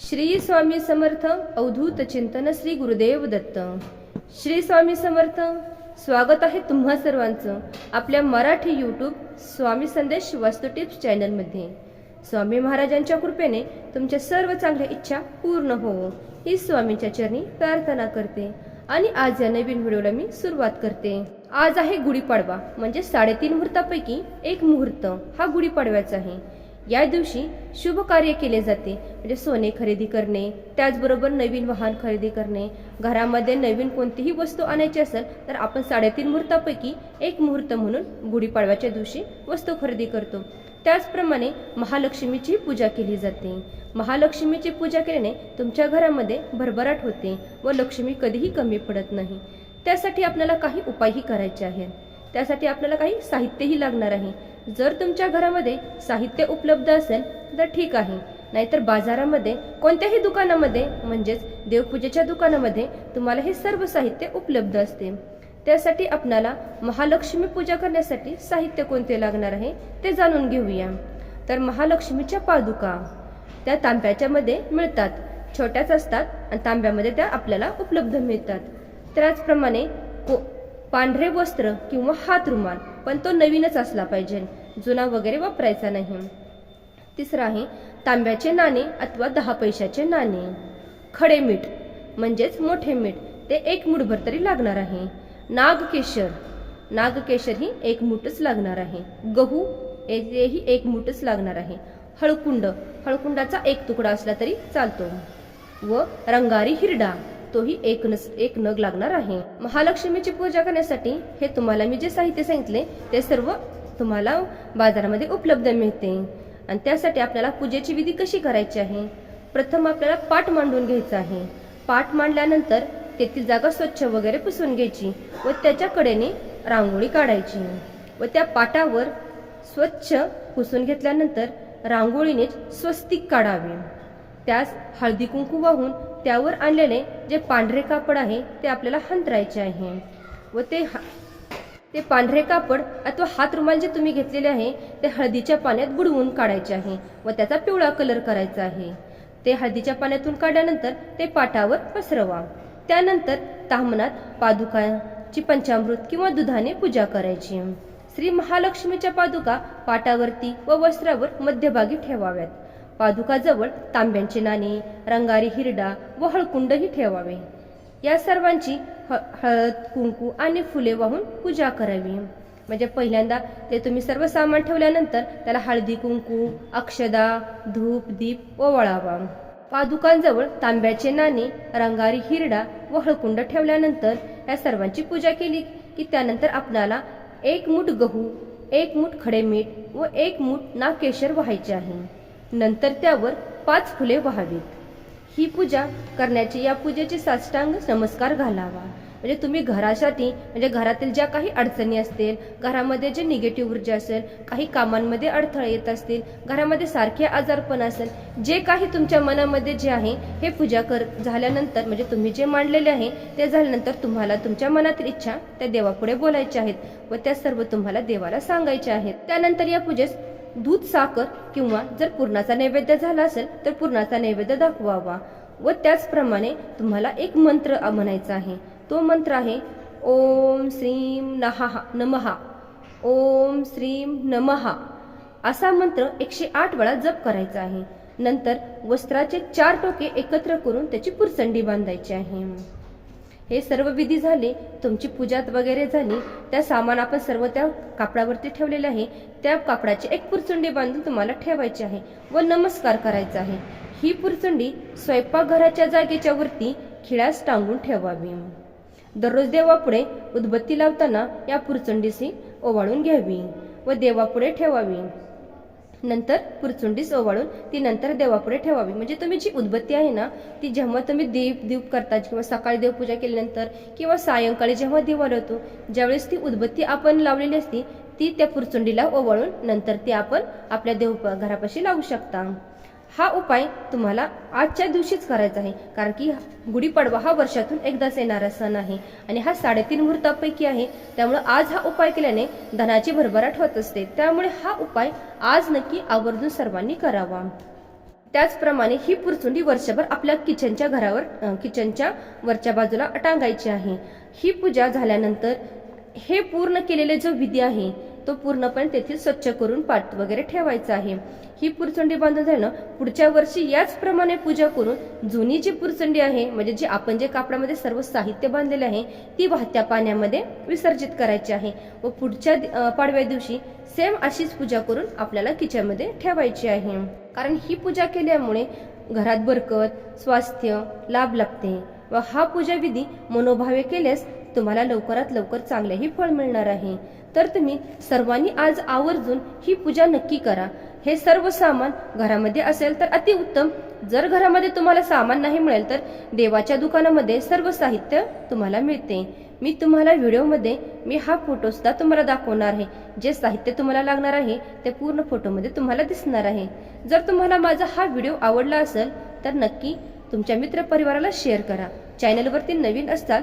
श्री स्वामी समर्थ अवधूत चिंतन श्री गुरुदेव दत्त. श्री स्वामी समर्थ स्वागत आहे तुम्हा सर्वांचं आपल्या मराठी यूट्यूब स्वामी संदेश वास्तू टिप्स चॅनलमध्ये स्वामी महाराजांच्या कृपेने तुमच्या सर्व चांगल्या इच्छा पूर्ण होवो ही स्वामींच्या चरणी प्रार्थना करते आणि आज या नवीन व्हिडिओला मी सुरुवात करते. आज आहे गुढीपाडवा म्हणजे साडेतीन मुहूर्तापैकी एक मुहूर्त. हा गुढीपाडव्याचा आहे. या दिवशी शुभ कार्य केले जाते. म्हणजे सोने खरेदी करणे त्याचबरोबर नवीन वाहन खरेदी करणे. घरामध्ये नवीन कोणतीही वस्तू आणायची असेल तर आपण साडेतीन मुहूर्तापैकी एक मुहूर्त म्हणून गुढीपाडव्याच्या दिवशी वस्तू खरेदी करतो. त्याचप्रमाणे महालक्ष्मीची पूजा केली जाते. महालक्ष्मीची पूजा केल्याने तुमच्या घरामध्ये भरभराट होते व लक्ष्मी कधीही कमी पडत नाही. त्यासाठी आपल्याला काही उपायही करायचे आहेत. त्यासाठी आपल्याला काही साहित्यही लागणार आहे. जर तुमच्या घरामध्ये साहित्य उपलब्ध असेल तर ठीक आहे. नाहीतर बाजारामध्ये कोणत्याही दुकानामध्ये म्हणजेच देवपूजेच्या दुकानामध्ये तुम्हाला हे सर्व साहित्य उपलब्ध असते. त्यासाठी आपणाला महालक्ष्मी पूजा करण्यासाठी साहित्य कोणते लागणार आहे ते जाणून घेऊया. तर महालक्ष्मीच्या पादुका. त्या तांब्याच्या मध्ये मिळतात. छोट्याच असतात आणि तांब्यामध्ये त्या आपल्याला उपलब्ध मिळतात. त्याचप्रमाणे को पांढरे वस्त्र किंवा हात रुमाल पण तो नवीनच असला पाहिजे. जुना वगैरे वापरायचा नाही. तिसरं आहे तांब्याचे नाणे अथवा दहा पैशाचे नाणे. खडे मीठ म्हणजेच मोठे मीठ ते एक मुठभर तरी लागणार आहे. नागकेशर नागकेशर ही एक मुठच लागणार आहे. गहू हेही एक मुठच लागणार आहे. हळकुंड हळकुंडाचा एक तुकडा असला तरी चालतो. व रंगारी हिरडा तोही एक नस एक नग लागणार आहे. महालक्ष्मीची पूजा करण्यासाठी हे तुम्हाला मी जे साहित्य सांगितले ते सर्व तुम्हाला बाजारामध्ये उपलब्ध मिळते. आणि त्यासाठी आपल्याला पूजेची विधी कशी करायची आहे? प्रथम आपल्याला पाठ मांडून घ्यायचा आहे. पाठ मांडल्यानंतर तेथील जागा स्वच्छ वगैरे पुसून घ्यायची व त्याच्या कडेने रांगोळी काढायची व त्या पाटावर स्वच्छ पुसून घेतल्यानंतर रांगोळीनेच स्वस्तिक काढावे. त्यास हळदी कुंकू वाहून त्यावर आणलेले जे पांढरे कापड आहे ते आपल्याला हंतरायचे आहे. व ते हा- ते पांढरे कापड अथवा हात रुमाल जे तुम्ही घेतलेले आहे ते हळदीच्या पाण्यात बुडवून काढायचे आहे व त्याचा पिवळा कलर करायचा आहे. ते हळदीच्या पाण्यातून काढल्यानंतर ते पाटावर पसरवा. त्यानंतर तामनात पादुकाची पंचामृत किंवा दुधाने पूजा करायची. श्री महालक्ष्मीच्या पादुका पाटावरती व वस्त्रावर मध्यभागी ठेवाव्यात. पादुकाजवळ तांब्यांचे नाणे रंगारी हिरडा व हळकुंडही ठेवावे. या सर्वांची ह- हळद कुंकू आणि फुले वाहून पूजा करावी. म्हणजे पहिल्यांदा ते तुम्ही सर्व सामान ठेवल्यानंतर त्याला हळदी कुंकू अक्षदा धूप दीप व वळावा. पादुकांजवळ तांब्याचे नाणे रंगारी हिरडा व हळकुंड ठेवल्यानंतर या सर्वांची पूजा केली की त्यानंतर आपणाला एक मूठ गहू एक मूठ खडे मीठ व एक मूठ नाकेशर व्हायचे आहे. नंतर त्यावर पाच फुले व्हावीत. ही पूजा करण्याची या पूजेचे साष्टांग नमस्कार घालावा. म्हणजे तुम्ही घरासाठी म्हणजे घरातील ज्या काही अडचणी असतील घरामध्ये जे निगेटिव्ह ऊर्जा असेल काही कामांमध्ये अडथळे येत असतील घरामध्ये सारखे आजारपण असेल जे काही तुमच्या मनामध्ये जे आहे हे पूजा कर झाल्यानंतर म्हणजे तुम्ही जे मांडलेले आहे ते झाल्यानंतर तुम्हाला तुमच्या मनातील इच्छा त्या देवापुढे बोलायच्या आहेत व त्या सर्व तुम्हाला देवाला सांगायच्या आहेत. त्यानंतर या पूजेस दूध साखर किंवा जर पूर्णाचा नैवेद्य झाला असेल तर पूर्णाचा नैवेद्य दाखवावा व त्याचप्रमाणे तुम्हाला एक मंत्र म्हणायचा आहे. तो मंत्र आहे ओम श्रीम नहा नमहा ओम श्रीम नमहा असा मंत्र एकशे आठ वेळा जप करायचा आहे. नंतर वस्त्राचे चार टोके एकत्र करून त्याची पुरसंडी बांधायची आहे. हे सर्व विधी झाले तुमची पूजा वगैरे झाली त्या सामान आपण सर्व त्या कापडावरती ठेवलेले आहे. त्या कापडाची एक पुरचुंडी बांधून तुम्हाला ठेवायची आहे व नमस्कार करायचा आहे. ही पुरचुंडी स्वयंपाकघराच्या जागेच्या वरती खिळ्यास टांगून ठेवावी. दररोज देवापुढे उदबत्ती लावताना या पुरचुंडीशी ओवाळून घ्यावी व देवापुढे ठेवावी. नंतर पुरचुंडीस ओवाळून ती नंतर देवापुढे ठेवावी. म्हणजे तुम्ही जी उदबत्ती आहे ना ती जेव्हा तुम्ही दीप दीप करता किंवा सकाळी देवपूजा केल्यानंतर किंवा सायंकाळी जेव्हा दिवा लावतो ज्यावेळेस ती उदबत्ती आपण लावलेली असती ती त्या पुरचुंडीला ओवाळून नंतर ती आपण आपल्या देव घरापाशी लावू शकता. हा उपाय तुम्हाला आजच्या दिवशीच करायचा आहे. कारण की गुढीपाडवा हा वर्षातून एकदाच येणारा सण आहे. आणि हा साडेतीन मुहूर्तापैकी आहे. त्यामुळे आज हा उपाय केल्याने धनाची भरभराट होत असते. त्यामुळे हा उपाय आज नक्की आवर्जून सर्वांनी करावा. त्याचप्रमाणे ही पुरचुंडी वर्षभर आपल्या किचनच्या घरावर किचनच्या वरच्या बाजूला टांगायची आहे. ही पूजा झाल्यानंतर हे पूर्ण केलेले जो विधी आहे तो पूर्णपणे तेथील स्वच्छ करून पाठ वगैरे ठेवायचा आहे. ही पुरचंडी बांधून झालं पुढच्या वर्षी याचप्रमाणे पूजा करून जुनी जी पुरचंडी आहे म्हणजे जी आपण जे कापडामध्ये सर्व साहित्य बांधलेले आहे ती वाहत्या पाण्यामध्ये विसर्जित करायची आहे व पुढच्या पाडव्या दिवशी सेम अशीच पूजा करून आपल्याला किचनमध्ये ठेवायची आहे. कारण ही पूजा केल्यामुळे घरात बरकत स्वास्थ्य लाभ लागते व हा पूजा विधी मनोभावे केल्यास तुम्हाला लवकरात लवकर चांगलेही फळ मिळणार आहे. तर तुम्ही सर्वांनी आज आवर्जून ही पूजा नक्की करा. हे सर्व सामान घरामध्ये असेल तर अतिउत्तम जर घरामध्ये तुम्हाला सामान नाही मिळेल तर देवाच्या दुकानामध्ये सर्व साहित्य तुम्हाला मिळते. मी तुम्हाला व्हिडिओमध्ये मी हा फोटोसुद्धा तुम्हाला दाखवणार आहे. जे साहित्य तुम्हाला लागणार आहे ते पूर्ण फोटोमध्ये तुम्हाला दिसणार आहे. जर तुम्हाला माझा हा व्हिडिओ आवडला असेल तर नक्की तुमच्या मित्रपरिवाराला शेअर करा. चॅनलवरती नवीन असताल